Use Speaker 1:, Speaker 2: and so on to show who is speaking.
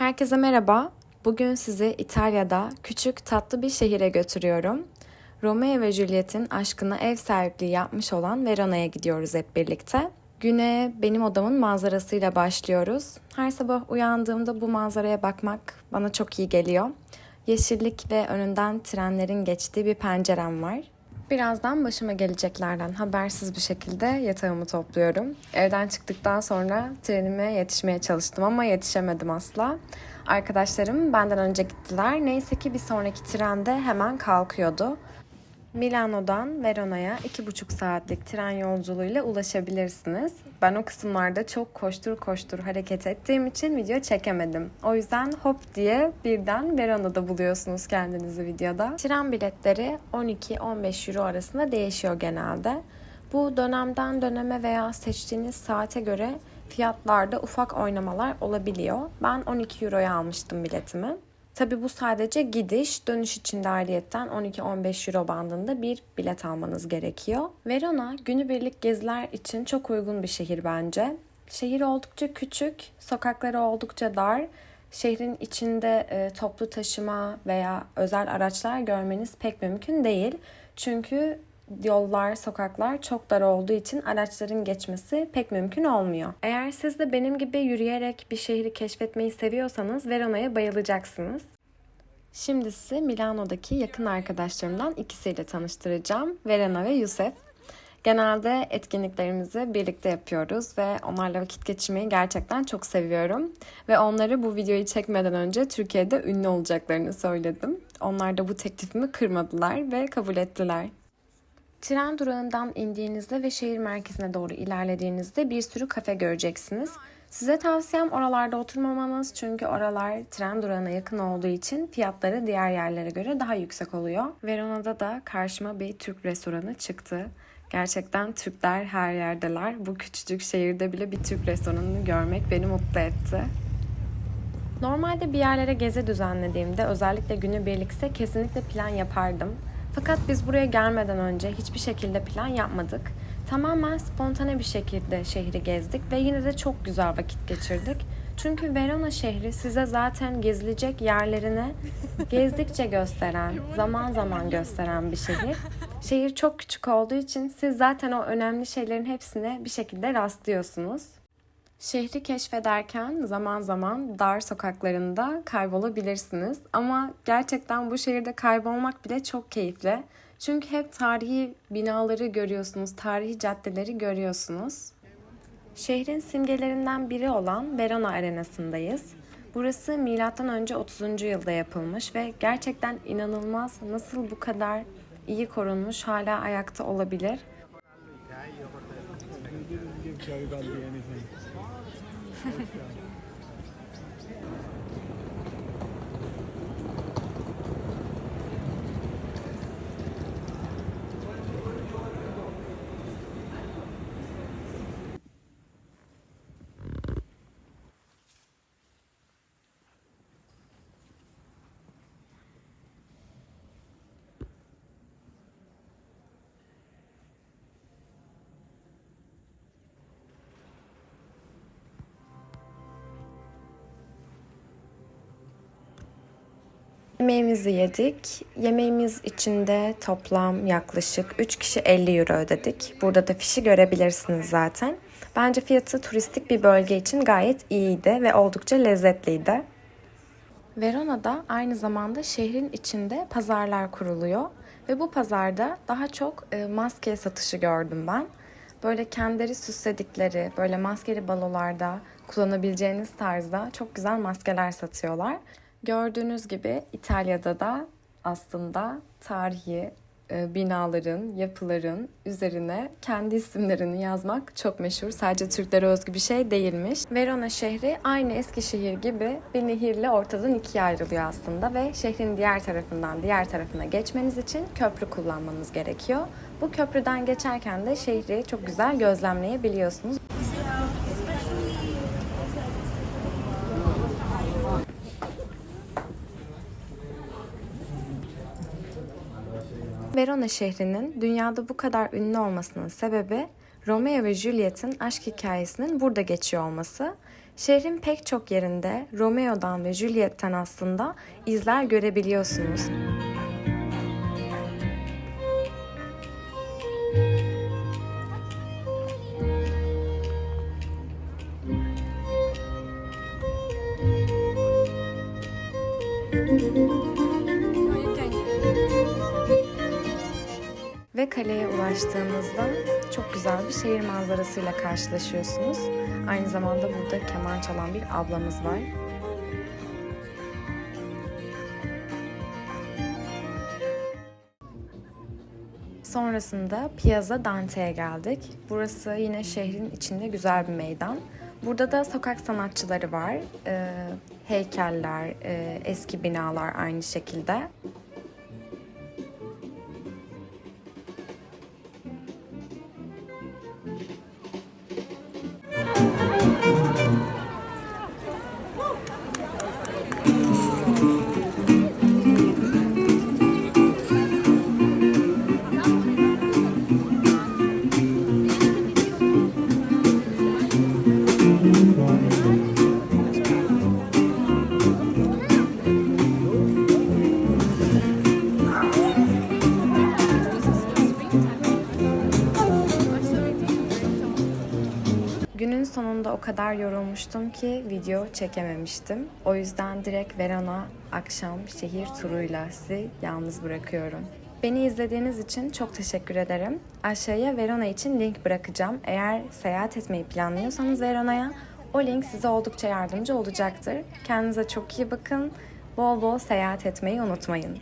Speaker 1: Herkese merhaba. Bugün sizi İtalya'da küçük tatlı bir şehire götürüyorum. Romeo ve Juliet'in aşkına ev sahipliği yapmış olan Verona'ya gidiyoruz hep birlikte. Güne benim odamın manzarasıyla başlıyoruz. Her sabah uyandığımda bu manzaraya bakmak bana çok iyi geliyor. Yeşillik ve önünden trenlerin geçtiği bir pencerem var. Birazdan başıma geleceklerden habersiz bir şekilde yatağımı topluyorum. Evden çıktıktan sonra trenime yetişmeye çalıştım ama yetişemedim asla. Arkadaşlarım benden önce gittiler. Neyse ki bir sonraki trende hemen kalkıyordu. Milano'dan Verona'ya iki buçuk saatlik tren yolculuğuyla ulaşabilirsiniz. Ben o kısımlarda çok koştur koştur hareket ettiğim için video çekemedim. O yüzden hop diye birden Verona'da buluyorsunuz kendinizi videoda. Tren biletleri 12-15 euro arasında değişiyor genelde. Bu dönemden döneme veya seçtiğiniz saate göre fiyatlarda ufak oynamalar olabiliyor. Ben 12 euroya almıştım biletimi. Tabi bu sadece gidiş, dönüş için de ayrıyetten 12-15 euro bandında bir bilet almanız gerekiyor. Verona günübirlik geziler için çok uygun bir şehir bence. Şehir oldukça küçük, sokakları oldukça dar. Şehrin içinde e, toplu taşıma veya özel araçlar görmeniz pek mümkün değil. Çünkü yollar, sokaklar çok dar olduğu için araçların geçmesi pek mümkün olmuyor. Eğer siz de benim gibi yürüyerek bir şehri keşfetmeyi seviyorsanız Verona'ya bayılacaksınız. Şimdi sizi Milano'daki yakın arkadaşlarımdan ikisiyle tanıştıracağım. Verena ve Yusuf. Genelde etkinliklerimizi birlikte yapıyoruz ve onlarla vakit geçirmeyi gerçekten çok seviyorum. Ve onları bu videoyu çekmeden önce Türkiye'de ünlü olacaklarını söyledim. Onlar da bu teklifimi kırmadılar ve kabul ettiler. Tren durağından indiğinizde ve şehir merkezine doğru ilerlediğinizde bir sürü kafe göreceksiniz. Size tavsiyem oralarda oturmamanız çünkü oralar tren durağına yakın olduğu için fiyatları diğer yerlere göre daha yüksek oluyor. Verona'da da karşıma bir Türk restoranı çıktı. Gerçekten Türkler her yerdeler. Bu küçücük şehirde bile bir Türk restoranını görmek beni mutlu etti. Normalde bir yerlere gezi düzenlediğimde özellikle günü birlikse kesinlikle plan yapardım. Fakat biz buraya gelmeden önce hiçbir şekilde plan yapmadık. Tamamen spontane bir şekilde şehri gezdik ve yine de çok güzel vakit geçirdik. Çünkü Verona şehri size zaten gezilecek yerlerini gezdikçe gösteren, zaman zaman gösteren bir şehir. Şehir çok küçük olduğu için siz zaten o önemli şeylerin hepsine bir şekilde rastlıyorsunuz. Şehri keşfederken zaman zaman dar sokaklarında kaybolabilirsiniz. Ama gerçekten bu şehirde kaybolmak bile çok keyifli. Çünkü hep tarihi binaları görüyorsunuz, tarihi caddeleri görüyorsunuz. Şehrin simgelerinden biri olan Verona Arenası'ndayız. Burası M.Ö. 30. yılda yapılmış ve gerçekten inanılmaz nasıl bu kadar iyi korunmuş hala ayakta olabilir. tell you about anything. Yemeğimizi yedik. Yemeğimiz içinde toplam yaklaşık 3 kişi 50 euro ödedik. Burada da fişi görebilirsiniz zaten. Bence fiyatı turistik bir bölge için gayet iyiydi ve oldukça lezzetliydi. Verona'da aynı zamanda şehrin içinde pazarlar kuruluyor ve bu pazarda daha çok e, maske satışı gördüm ben. Böyle kendileri süsledikleri, böyle maskeli balolarda kullanabileceğiniz tarzda çok güzel maskeler satıyorlar. Gördüğünüz gibi İtalya'da da aslında tarihi e, binaların, yapıların üzerine kendi isimlerini yazmak çok meşhur. Sadece Türklere özgü bir şey değilmiş. Verona şehri aynı Eskişehir gibi bir nehirle ortadan ikiye ayrılıyor aslında ve şehrin diğer tarafından diğer tarafına geçmeniz için köprü kullanmanız gerekiyor. Bu köprüden geçerken de şehri çok güzel gözlemleyebiliyorsunuz. Verona şehrinin dünyada bu kadar ünlü olmasının sebebi Romeo ve Juliet'in aşk hikayesinin burada geçiyor olması. Şehrin pek çok yerinde Romeo'dan ve Juliet'ten aslında izler görebiliyorsunuz. Ve kaleye ulaştığınızda çok güzel bir şehir manzarasıyla karşılaşıyorsunuz. Aynı zamanda burada keman çalan bir ablamız var. Sonrasında Piazza Dante'ye geldik. Burası yine şehrin içinde güzel bir meydan. Burada da sokak sanatçıları var. Ee, heykeller, e, eski binalar aynı şekilde. Sonunda o kadar yorulmuştum ki video çekememiştim. O yüzden direkt Verona akşam şehir turuyla sizi yalnız bırakıyorum. Beni izlediğiniz için çok teşekkür ederim. Aşağıya Verona için link bırakacağım. Eğer seyahat etmeyi planlıyorsanız Verona'ya o link size oldukça yardımcı olacaktır. Kendinize çok iyi bakın. Bol bol seyahat etmeyi unutmayın.